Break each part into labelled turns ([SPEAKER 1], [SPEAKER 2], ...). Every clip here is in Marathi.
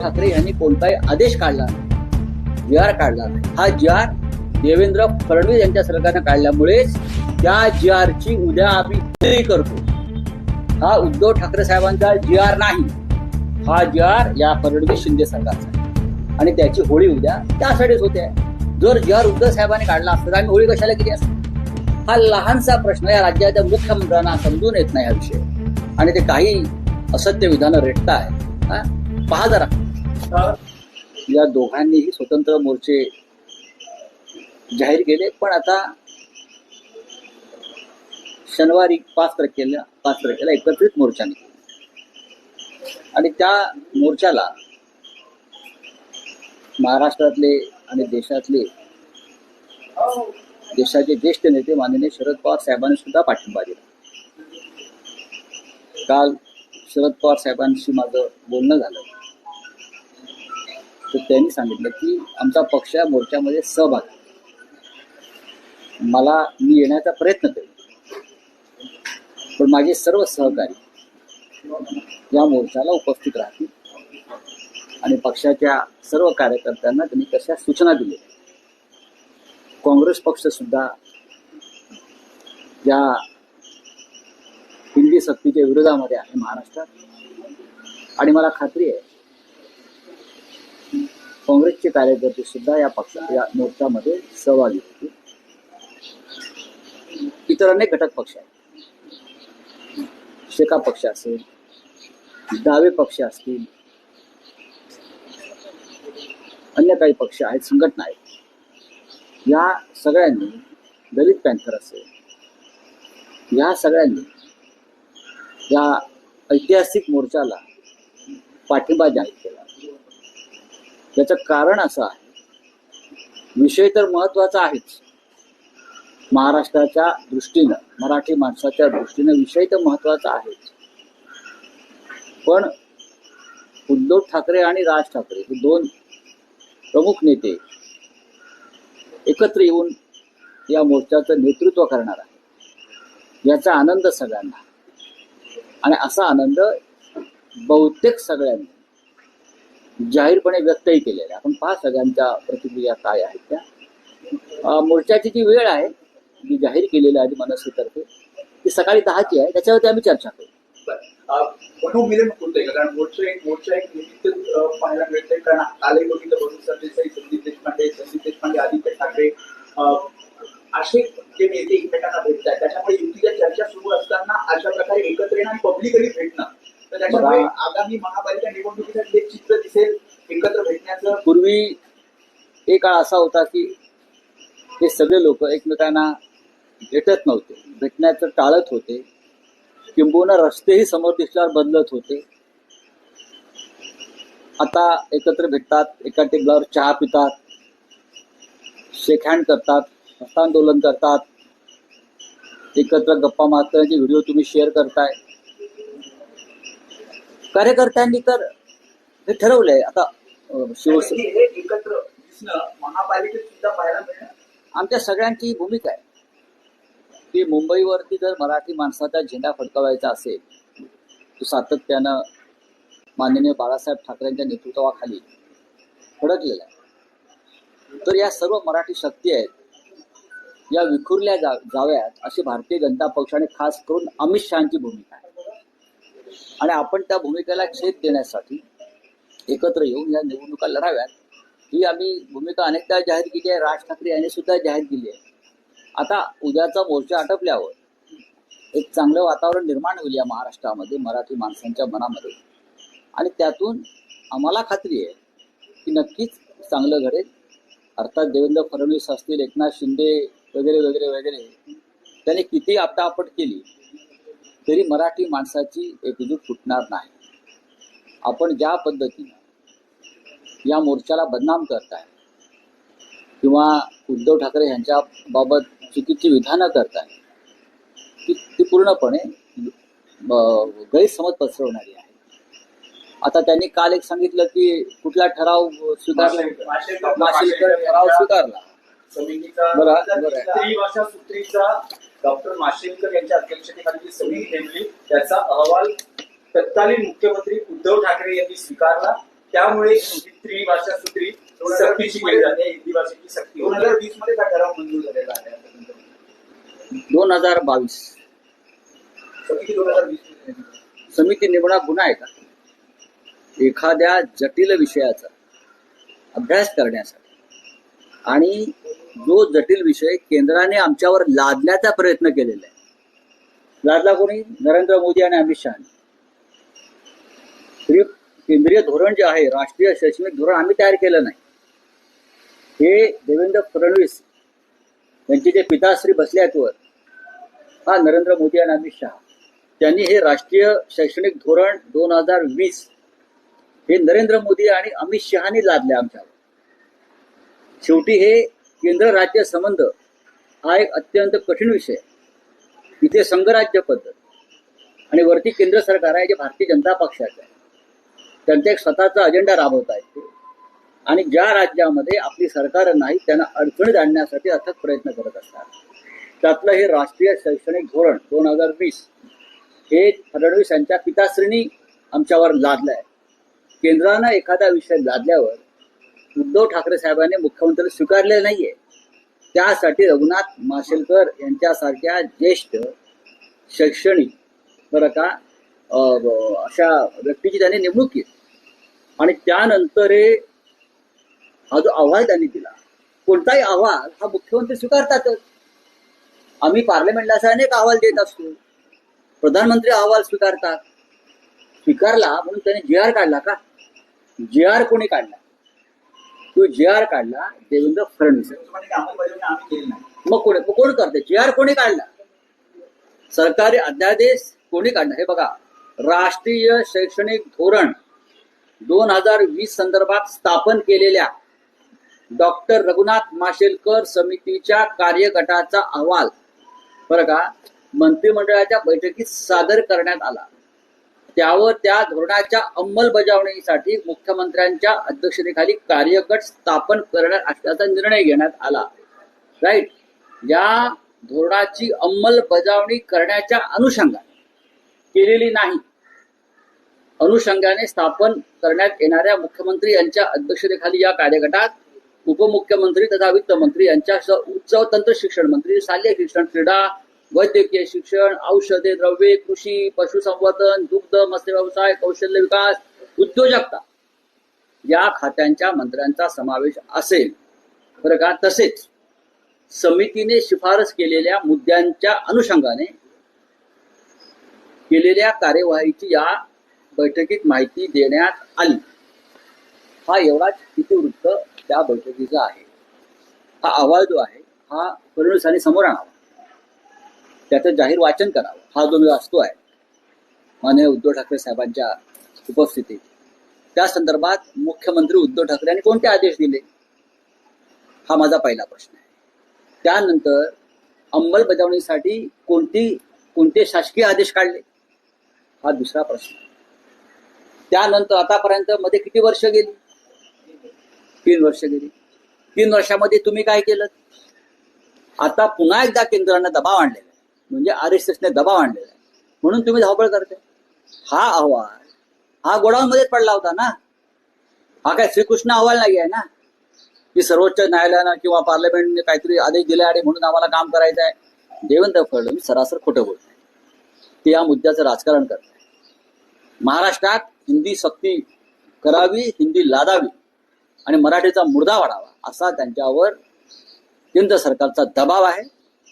[SPEAKER 1] ठाकरे यांनी कोणताही आदेश काढला जी आर काढला हा जी आर देवेंद्र फडणवीस यांच्या सरकारनं काढल्यामुळेच त्या जी आरची उद्या आम्ही करतो. हा उद्धव ठाकरे साहेबांचा जी आर नाही. हा जी आर या फडणवीस शिंदे सरकारचा आणि त्याची होळी उद्या त्यासाठीच होते. जर जी आर उद्धव साहेबांनी काढला असता तर आम्ही होळी कशाला केली असती? हा लहानसा प्रश्न या राज्याच्या मुख्यमंत्र्यांना समजून येत नाही हा विषय. आणि ते काही असत्य विधानं रेटताय. पहा जरा. या दोघांनीही स्वतंत्र मोर्चे जाहीर केले पण आता शनिवारी पाच तारखेला पाच तारखेला एकत्रित मोर्चा आणि त्या मोर्चाला महाराष्ट्रातले आणि देशातले देशाचे ज्येष्ठ नेते माननीय शरद पवार साहेबांनी सुद्धा पाठिंबा दिला. काल शरद पवार साहेबांशी माझं बोलणं झालं. तर त्यांनी सांगितलं की आमचा पक्ष या मोर्चामध्ये सहभाग मला मी येण्याचा प्रयत्न करेन. पण माझे सर्व सहकारी या मोर्चाला उपस्थित राहतील. आणि पक्षाच्या सर्व कार्यकर्त्यांना त्यांनी कशा सूचना दिल्या. काँग्रेस पक्ष सुद्धा या हिंदी सक्तीच्या विरोधामध्ये आहे महाराष्ट्रात. आणि मला खात्री आहे काँग्रेसचे कार्यकर्ते सुद्धा या पक्षा या मोर्चामध्ये सहभागी होते इतर अनेक घटक पक्ष आहेत. शेका पक्ष असेल डावे पक्ष असतील अन्य काही पक्ष आहेत संघटना आहेत. या सगळ्यांनी दलित पॅन्थर असेल या सगळ्यांनी या ऐतिहासिक मोर्चाला पाठिंबा जाहीर केला. त्याचं कारण असं आहे. विषय तर महत्त्वाचा आहेच. महाराष्ट्राच्या दृष्टीनं मराठी माणसाच्या दृष्टीनं विषय तर महत्त्वाचा आहेच. पण उद्धव ठाकरे आणि राज ठाकरे हे दोन प्रमुख नेते एकत्र येऊन या मोर्चाचं नेतृत्व करणार आहे याचा आनंद सगळ्यांना. आणि असा आनंद बहुतेक सगळ्यांनी. जाहीरपणे व्यक्तही केलेला आहे. आपण पहा सगळ्यांच्या प्रतिक्रिया काय आहेत त्या. मोर्चाची जी वेळ आहे जी जाहीर केलेली आहे मनसेतर्फे ती सकाळी दहाची आहे. त्याच्यावरती आम्ही चर्चा करू.
[SPEAKER 2] मनोमिलन होतंय का? कारण मोर्चा एक मोर्चा एक निमित्त पाहायला मिळतंय. कारण कालही बघितलं बघून सरदेसाई संदीप देशपांडे संदीप देशपांडे आदित्य ठाकरे असे जे नेते एकमेकांना भेटतात त्याच्यामुळे युतीच्या चर्चा सुरू असताना अशा प्रकारे एकत्र येणं आणि पब्लिकली भेटणं तर त्याच्यामुळे
[SPEAKER 1] बरं.
[SPEAKER 2] आगामी महापालिका चित्र दिसेल एकत्र भेटण्याचं.
[SPEAKER 1] पूर्वी एक काळ असा होता की हे सगळे लोक एकमेकांना भेटत नव्हते. भेटण्याचं टाळत होते. किंबहुना रस्तेही समोर दिसल्यावर बदलत होते. आता एकत्र भेटतात एका टेबलावर चहा पितात शेक हँड करतात हस्तांदोलन करतात. एकत्र गप्पा मारतानाचे व्हिडिओ तुम्ही शेअर करताय कार्यकर्त्यांनी तर हे ठरवलंय. आता शिवसेना
[SPEAKER 2] एकत्र दिसणं महापालिकेत सुद्धा पाहायला मिळणं
[SPEAKER 1] आमच्या सगळ्यांची भूमिका आहे. की मुंबईवरती जर मराठी माणसाचा झेंडा फडकवायचा असेल तो सातत्यानं माननीय बाळासाहेब ठाकरेंच्या नेतृत्वाखाली फडकलेला आहे. तर या सर्व मराठी शक्ती आहेत या विखुरल्या जा जाव्यात अशी भारतीय जनता पक्ष आणि खास करून अमित शहाची भूमिका आहे. आणि आपण त्या भूमिकेला छेद देण्यासाठी एकत्र येऊन या निवडणुका लढाव्यात. ही आम्ही भूमिका अनेकदा जाहीर केली आहे. राज ठाकरे यांनी सुद्धा जाहीर केली आहे. आता उद्याचा मोर्चा आटपल्यावर एक चांगलं वातावरण निर्माण होईल या महाराष्ट्रामध्ये मराठी माणसांच्या मनामध्ये. आणि त्यातून आम्हाला खात्री आहे की नक्कीच चांगलं घडेल. अर्थात देवेंद्र फडणवीस असतील एकनाथ शिंदे वगैरे वगैरे वगैरे त्यांनी किती आपटापट केली. तरी मराठी माणसाची एकजूट फुटणार नाही आपण ज्या पद्धतीनं या मोर्चाला बदनाम करताय किंवा उद्धव ठाकरे यांच्या बाबत चुकीची विधानं करताय ती ती पूर्णपणे गैरसमज पसरवणारी आहे आता त्यांनी काल एक सांगितलं की कुठला ठराव स्वीकारला
[SPEAKER 2] माशेलकर
[SPEAKER 1] ठराव स्वीकारला
[SPEAKER 2] समितीचा सूत्रीचा डॉक्टर माशेलकर यांच्या अध्यक्षतेखाली जी समिती नेमली. त्याचा अहवाल तत्कालीन मुख्यमंत्री उद्धव ठाकरे यांनी स्वीकारला.
[SPEAKER 3] त्यामुळे त्रिभाषा सूत्री सक्तीची केली जाते हिंदी भाषेची सक्ती
[SPEAKER 2] दोन. हजार वीसमध्ये ठराव मंजूर झालेला आहे.
[SPEAKER 1] दोन हजार बावीस.
[SPEAKER 2] समिती दोन हजार वीसमध्ये
[SPEAKER 1] समिती नेमणा गुन्हा आहे का? एखाद्या जटिल विषयाचा अभ्यास करण्यासाठी. आणि जो जटिल विषय केंद्राने आमच्यावर लादण्याचा प्रयत्न केलेला आहे. लादला कोणी? नरेंद्र मोदी आणि अमित शहा. केंद्रीय धोरण जे आहे राष्ट्रीय शैक्षणिक धोरण आम्ही तयार केलं नाही. हे देवेंद्र फडणवीस यांचे जे पिताश्री बसले आहेत वर हा नरेंद्र मोदी आणि अमित शहा. त्यांनी हे राष्ट्रीय शैक्षणिक धोरण दोन हजार वीस हे नरेंद्र मोदी आणि अमित शहानी लादले आमच्यावर. शेवटी हे केंद्र राज्य संबंध हा एक अत्यंत कठीण विषय इथे संघराज्य पद्धत आणि वरती केंद्र सरकार आहे जे भारतीय जनता पक्षाचं आहे. त्यांचा एक स्वतःचा अजेंडा राबवत आहेत ते. आणि ज्या राज्यामध्ये आपली सरकार नाही त्यांना अडचणीत आणण्यासाठी अथक प्रयत्न करत असतात. त्यातलं हे राष्ट्रीय शैक्षणिक धोरण दोन हजार वीस हे फडणवीस यांच्या पिताश्रीनी आमच्यावर लादलं आहे केंद्रानं एखादा विषय लादल्यावर उद्धव ठाकरे साहेबांनी मुख्यमंत्री स्वीकारलेलं नाहीये. त्यासाठी रघुनाथ माशेलकर यांच्यासारख्या ज्येष्ठ शैक्षणिक बरं का अशा व्यक्तीची त्यांनी नेमणूक केली. आणि त्यानंतर हे हा जो अहवाल त्यांनी दिला कोणताही अहवाल हा मुख्यमंत्री स्वीकारतातच. आम्ही पार्लमेंटला असे अनेक अहवाल देत असतो. प्रधानमंत्री अहवाल स्वीकारतात. स्वीकारला म्हणून त्याने जी आर काढला का? जी आर कोणी काढला? तो जी आर काढला देवेंद्र फडणवीस. मग कोणी मग कोण करते जे आर कोणी काढला? सरकारी अध्यादेश कोणी काढला? हे बघा राष्ट्रीय शैक्षणिक धोरण दोन हजार वीस संदर्भात स्थापन केलेल्या डॉक्टर रघुनाथ माशेलकर समितीच्या कार्यगटाचा अहवाल बरं का मंत्रिमंडळाच्या बैठकीत सादर करण्यात आला. त्यावर त्या धोरणाच्या अंमलबजावणीसाठी मुख्यमंत्र्यांच्या अध्यक्षतेखाली कार्यगट स्थापन करणार असल्याचा निर्णय घेण्यात आला. राईट या धोरणाची अंमलबजावणी करण्याच्या अनुषंगाने केलेली नाही. अनुषंगाने स्थापन करण्यात येणाऱ्या मुख्यमंत्री यांच्या अध्यक्षतेखाली या कार्यगटात उपमुख्यमंत्री तथा वित्त मंत्री यांच्यासह उच्च तंत्र शिक्षण मंत्री शालेय शिक्षण क्रीडा वैद्यकीय शिक्षण औषधे द्रव्ये कृषी पशुसंवर्धन दुग्ध मत्स्य व्यवसाय कौशल्य विकास उद्योजकता या खात्यांच्या मंत्र्यांचा समावेश असेल. बरं का? तसेच समितीने शिफारस केलेल्या मुद्द्यांच्या अनुषंगाने केलेल्या कार्यवाहीची या बैठकीत माहिती देण्यात आली. हा एवढाच इतिवृत्त त्या बैठकीचा आहे. हा अहवाल जो आहे हा फडणवीसांनी समोर आणावा. त्याचं जाहीर वाचन करावं. हा जो मी वाचतो आहे माननीय उद्धव ठाकरे साहेबांच्या उपस्थितीत. त्या संदर्भात मुख्यमंत्री उद्धव ठाकरे यांनी कोणते आदेश दिले? हा माझा पहिला प्रश्न आहे. त्यानंतर अंमलबजावणीसाठी कोणती कोणते शासकीय आदेश काढले? हा दुसरा प्रश्न त्यानंतर आतापर्यंत मध्ये किती वर्ष गेली? तीन वर्ष गेली. तीन वर्षामध्ये तुम्ही काय केलं? आता पुन्हा एकदा केंद्रानं दबाव आणलेला आहे. म्हणजे आर एस एसने दबाव आणलेला आहे. म्हणून तुम्ही धावपळ करते हा अहवाल हा गोडाऊन मध्येच पडला होता ना? हा काय श्रीकृष्ण अहवाल नाही आहे ना? की सर्वोच्च न्यायालयानं किंवा पार्लमेंटने काहीतरी आदेश दिले आणि म्हणून आम्हाला काम करायचं आहे? देवेंद्र फडणवीस सरासर खोटं बोलत ते या मुद्द्याचं राजकारण करत महाराष्ट्रात हिंदी सक्ती करावी हिंदी लादावी आणि मराठीचा मुर्दा वाढावा असा त्यांच्यावर केंद्र सरकारचा दबाव आहे.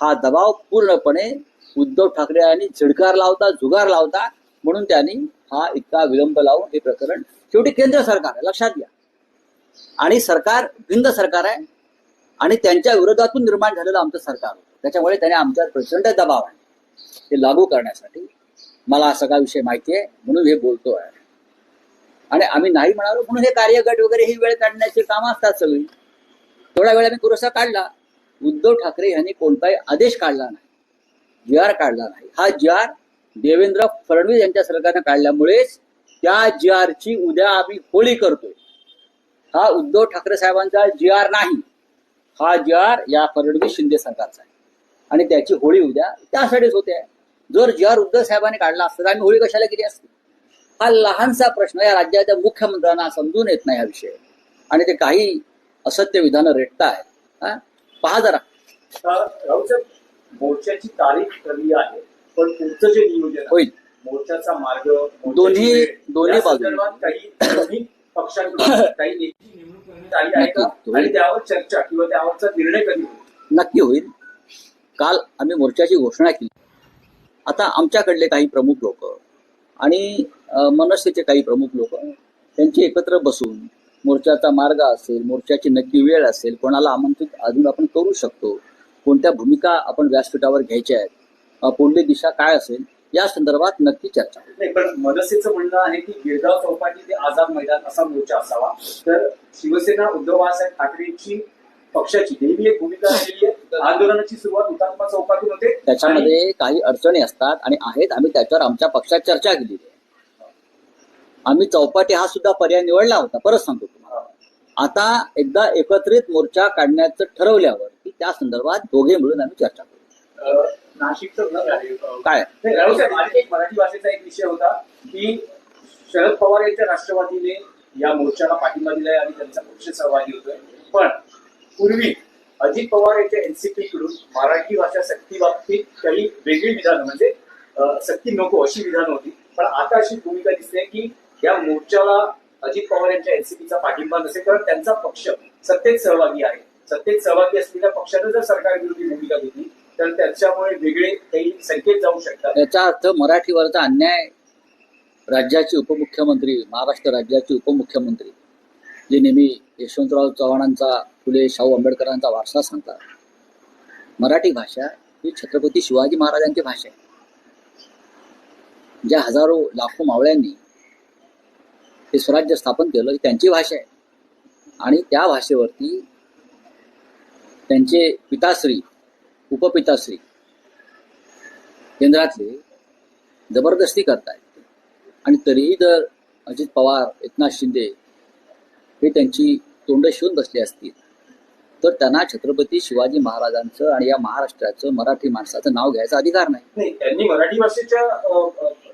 [SPEAKER 1] हा दबाव पूर्णपणे उद्धव ठाकरे यांनी झिडकार लावता जुगार लावता म्हणून त्यांनी हा इतका विलंब लावून हे प्रकरण शेवटी केंद्र सरकार आहे. लक्षात घ्या. आणि सरकार भिंद सरकार आहे आणि त्यांच्या विरोधातून निर्माण झालेलं आमचं सरकार त्याच्यामुळे त्याने आमच्यावर प्रचंड दबाव आहे. हे लागू करण्यासाठी मला सगळा विषय माहिती आहे म्हणून हे बोलतो आहे. आणि आम्ही नाही म्हणालो म्हणून हे कार्यगट वगैरे ही वेळ काढण्याची कामं असतात सगळी. थोडा वेळ आम्ही काढला. उद्धव ठाकरे यांनी कोणताही आदेश काढला नाही. जी आर काढला नाही. हा जी आर देवेंद्र फडणवीस यांच्या सरकारनं काढल्यामुळेच त्या जी आरची उद्या आम्ही होळी करतोय. हा उद्धव ठाकरे साहेबांचा जी आर नाही. हा जी आर या फडणवीस शिंदे सरकारचा आहे. आणि त्याची होळी उद्या त्यासाठीच होते. आहे जर जी आर उद्धव साहेबांनी काढला असता तर आम्ही होळी कशाला केली असते? हा लहानसा प्रश्न या राज्याच्या मुख्यमंत्र्यांना समजून येत नाही हा विषय. आणि ते काही असत्य विधानं रेटतायत. हा? पहा जरा.
[SPEAKER 3] मोर्चाची तारीख ठरली आहे पण पुढचं जे नियोजन
[SPEAKER 1] होईल.
[SPEAKER 3] मोर्चाचा मार्ग
[SPEAKER 1] दोन्ही- दोन्ही.
[SPEAKER 3] संदर्भात काही दोन्ही पक्षांकडून काही नेत्याची नेमणूक करण्यात आली आहे. का
[SPEAKER 1] नक्की.
[SPEAKER 3] आणि त्यावर चर्चा किंवा त्यावरचा निर्णय कधी
[SPEAKER 1] नक्की होईल. काल आम्ही मोर्चाची घोषणा केली. आता आमच्याकडले काही प्रमुख लोक आणि मनसेचे काही प्रमुख लोक त्यांची एकत्र बसून मोर्चाचा मार्ग असेल मोर्चाची नक्की वेळ असेल कोणाला आमंत्रित अजून आपण करू शकतो. कोणत्या भूमिका आपण व्यासपीठावर घ्यायच्या आहेत पुढली दिशा काय असेल या संदर्भात नक्की चर्चा
[SPEAKER 3] नाही पण मनसेचं म्हणणं आहे की गिरगाव चौपाटी ते आझाद मैदान असा मोर्चा असावा. तर शिवसेना उद्धव बाळासाहेब ठाकरेंची पक्षाची नेहमी एक भूमिका राहिलेली आहे. आंदोलनाची सुरुवात हुतात्मा चौकातून होते.
[SPEAKER 1] त्याच्यामध्ये काही अडचणी असतात आणि आहेत. आम्ही त्याच्यावर आमच्या पक्षात चर्चा आहे. आम्ही चौपाटी हा सुद्धा पर्याय निवडला होता परत सांगतो तुम्हाला. आता एकदा एकत्रित मोर्चा काढण्याचं ठरवल्यावर की त्या संदर्भात दोघे मिळून आम्ही चर्चा करू.
[SPEAKER 3] नाशिकचं अं,
[SPEAKER 1] काय?
[SPEAKER 3] मराठी भाषेचा एक विषय होता की शरद पवार यांच्या राष्ट्रवादीने या मोर्चाला पाठिंबा दिलाय आणि त्यांचा पक्ष सहभागी होतोय. पण पूर्वी अजित पवार यांच्या एनसीपी कडून मराठी भाषा सक्ती बाबतीत काही वेगळी विधानं म्हणजे सक्ती नको अशी विधानं होती. पण आता अशी भूमिका दिसते की या मोर्चाला अजित पवार यांच्या एनसीपीचा पाठिंबा नसेल कारण त्यांचा पक्ष सत्तेत सहभागी आहे. सत्तेत सहभागी असलेल्या पक्षाने जर सरकार विरोधी भूमिका घेतली तर त्याच्यामुळे वेगळे काही संकेत जाऊ शकतात.
[SPEAKER 1] याचा अर्थ मराठीवरचा अन्याय राज्याचे उपमुख्यमंत्री महाराष्ट्र राज्याचे उपमुख्यमंत्री जे नेहमी यशवंतराव चव्हाणांचा फुले शाहू आंबेडकरांचा वारसा सांगतात. मराठी भाषा ही छत्रपती शिवाजी महाराजांची भाषा आहे. ज्या हजारो लाखो मावळ्यांनी हे स्वराज्य स्थापन केलं ही त्यांची भाषा आहे. आणि त्या भाषेवरती त्यांचे पिताश्री उपपिताश्री केंद्रातले जबरदस्ती करतायत. आणि तरीही जर अजित पवार एकनाथ शिंदे हे त्यांची तोंड शिवून बसले असतील तर त्यांना छत्रपती शिवाजी महाराजांचं आणि या महाराष्ट्राचं मराठी माणसाचं नाव घ्यायचा अधिकार नाही.
[SPEAKER 3] त्यांनी मराठी भाषेच्या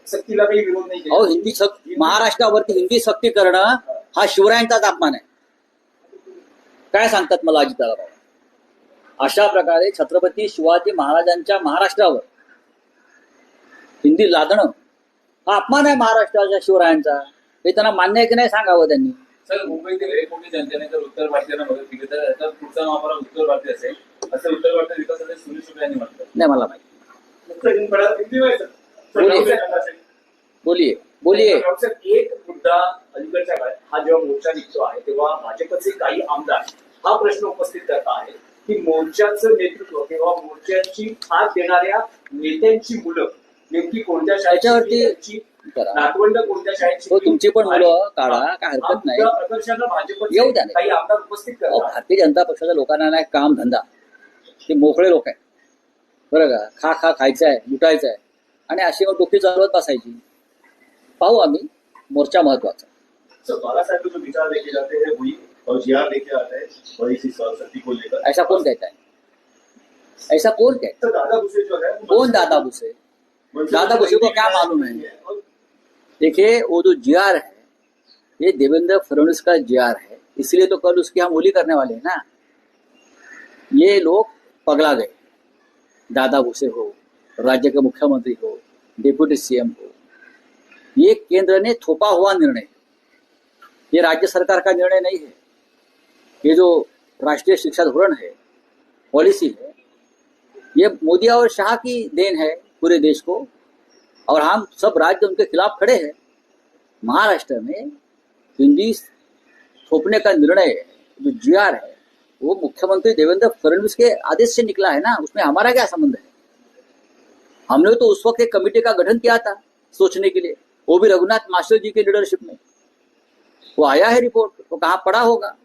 [SPEAKER 3] सक्तीला काही विरोध नाही
[SPEAKER 1] अहो हिंदी सक महाराष्ट्रावरती हिंदी सक्ती करणं हा शिवरायांचाच अपमान आहे. काय सांगतात मला अजितदादा बाबा? अशा प्रकारे छत्रपती शिवाजी महाराजांच्या महाराष्ट्रावर हिंदी लादणं हा अपमान आहे महाराष्ट्राच्या शिवरायांचा. हे त्यांना मान्य आहे की नाही सांगावं त्यांनी?
[SPEAKER 4] सर मुंबईतील जनतेने जर उत्तर भारतीयांना मदत केली तर याचा पुढचा महामारा उत्तर भारतीय असेल. असं उत्तर भारतीय विकासाचे सुनील शुक्ला यांनी म्हटलं
[SPEAKER 1] नाही मला माहिती.
[SPEAKER 3] हिंदी-
[SPEAKER 1] बोलिए.
[SPEAKER 3] राहुल साहेब, एक मुद्दा अलीकडच्या काळात हा जेव्हा मोर्चा निघतो आहे तेव्हा भाजपचे काही आमदार हा प्रश्न उपस्थित करत आहेत की मोर्चाचं नेतृत्व किंवा मोर्चाची हात देणाऱ्या नेत्यांची मुलं नेमकी कोणत्या शाळेची. नातवंड कोणत्या शाळेची
[SPEAKER 1] हो, तुमची पण मुलं काढा, काय हरकत नाही.
[SPEAKER 3] प्रदर्शनाला भाजपचे
[SPEAKER 1] येऊ द्या.
[SPEAKER 3] काही आमदार उपस्थित करतात
[SPEAKER 1] भारतीय जनता पक्षाच्या लोकांना नाही काम धंदा ते मोकळे लोक आहेत बरं का खा खा खायचं आहे लुटायचं आहे आणि अशी मग डोकी चालवत बसायची. पाहू आम्ही मोर्चा
[SPEAKER 5] महत्त्वाचा. हैं है
[SPEAKER 1] ऐसा कौन कहता है ऐसा कौन कहता
[SPEAKER 5] सर दादा भूसे है
[SPEAKER 1] है कौन दादा भूसे? दादा भूसे को क्या मालूम है? देखिए वो जो जी आर है ये देवेंद्र फडणवीस का जी आर है इसलिए तो कल उसकी हम होली करने वाले हैं ना। ये लोग पगला गए दादा भूसे हो। राज्य के मुख्यमंत्री हो, डिप्यूटी सीएम हो, ये केंद्र ने थोपा हुआ निर्णय। ये राज्य सरकार का निर्णय नहीं है। ये जो राष्ट्रीय शिक्षा धोरण है, पॉलिसी है, ये मोदी और शाह की देन है पूरे देश को। और हम सब राज्य उनके खिलाफ खड़े हैं। महाराष्ट्र में हिंदी थोपने का निर्णय, जो जी है, वो मुख्यमंत्री देवेंद्र फडणवीस के आदेश से निकला है ना? उसमें हमारा क्या संबंध है? हमने तो उस वक्त एक कमेटी का गठन किया था सोचने के लिए। वो भी रघुनाथ मास्टर जी की लीडरशिप में। वो आया है रिपोर्ट वो कहाँ पड़ा होगा?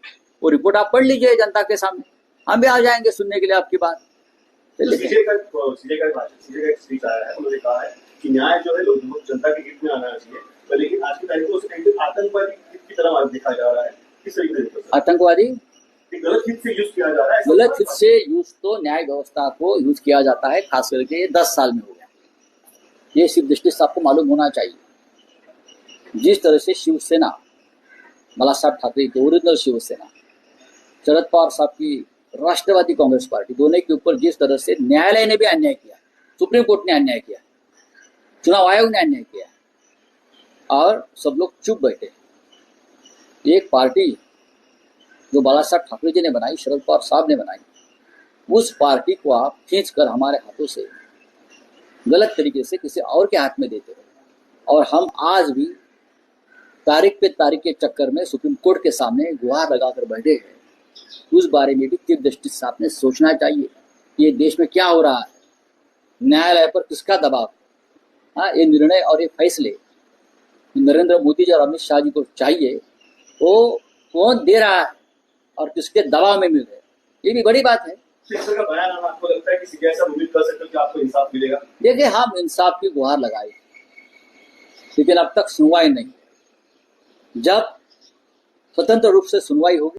[SPEAKER 1] वो रिपोर्ट आप पढ़ लीजिए जनता के सामने। हम भी आ जाएँगे सुनने के लिए आपकी बात।
[SPEAKER 5] का का भाषण का एक स्पीच आया है उन्होंने कहा है कि न्याय जो है जनता के हित में आना चाहिए लेकिन आज की तारीख को आतंकवादी की तरह देखा जा रहा है। किस तरीके?
[SPEAKER 1] आतंकवादी? गलत हित से यूज़ तो न्याय व्यवस्था को यूज़ किया जाता है, खास करके ये दस साल में हो गया। ये सिर्फ़ दृष्टि से आपको मालूम होना चाहिए। जिस तरह से शिवसेना, बाला साहब ठाकरे की ओरिजिनल शिवसेना, शरद पवार साहब की राष्ट्रवादी कांग्रेस पार्टी दोनों के ऊपर जिस तरह से न्यायालय ने भी अन्याय किया, सुप्रीम कोर्ट ने अन्याय किया, चुनाव आयोग ने अन्याय किया, और सब लोग चुप बैठे। एक पार्टी जो बाला साहब ठाकरे जी ने बनाई, शरद पवार साहब ने बनाई, उस पार्टी को आप खींच कर हमारे हाथों से गलत तरीके से किसी और के हाथ में देते हो। और हम आज भी तारीख पे तारीख के चक्कर में सुप्रीम कोर्ट के सामने गुहार लगाकर बैठे हैं। उस बारे में भी चीफ जस्टिस साहब ने सोचना चाहिए? कि ये देश में क्या हो रहा है? न्यायालय पर किसका दबाव हाँ? ये निर्णय और ये फैसले नरेंद्र मोदी जी और अमित शाह जी को चाहिए, वो कौन दे रहा है? और किसके दबाव में मिल रहे हैं। ये भी बड़ी बात है।
[SPEAKER 5] सेंसर का बयान आना आपको लगता है कि सीबीआई साहब उम्मीद कर सकते हैं कि आपको इंसाफ मिलेगा?
[SPEAKER 1] देखिए हम इंसाफ की गुहार लगाई लेकिन अब तक सुनवाई नहीं जब स्वतंत्र रूप से सुनवाई होगी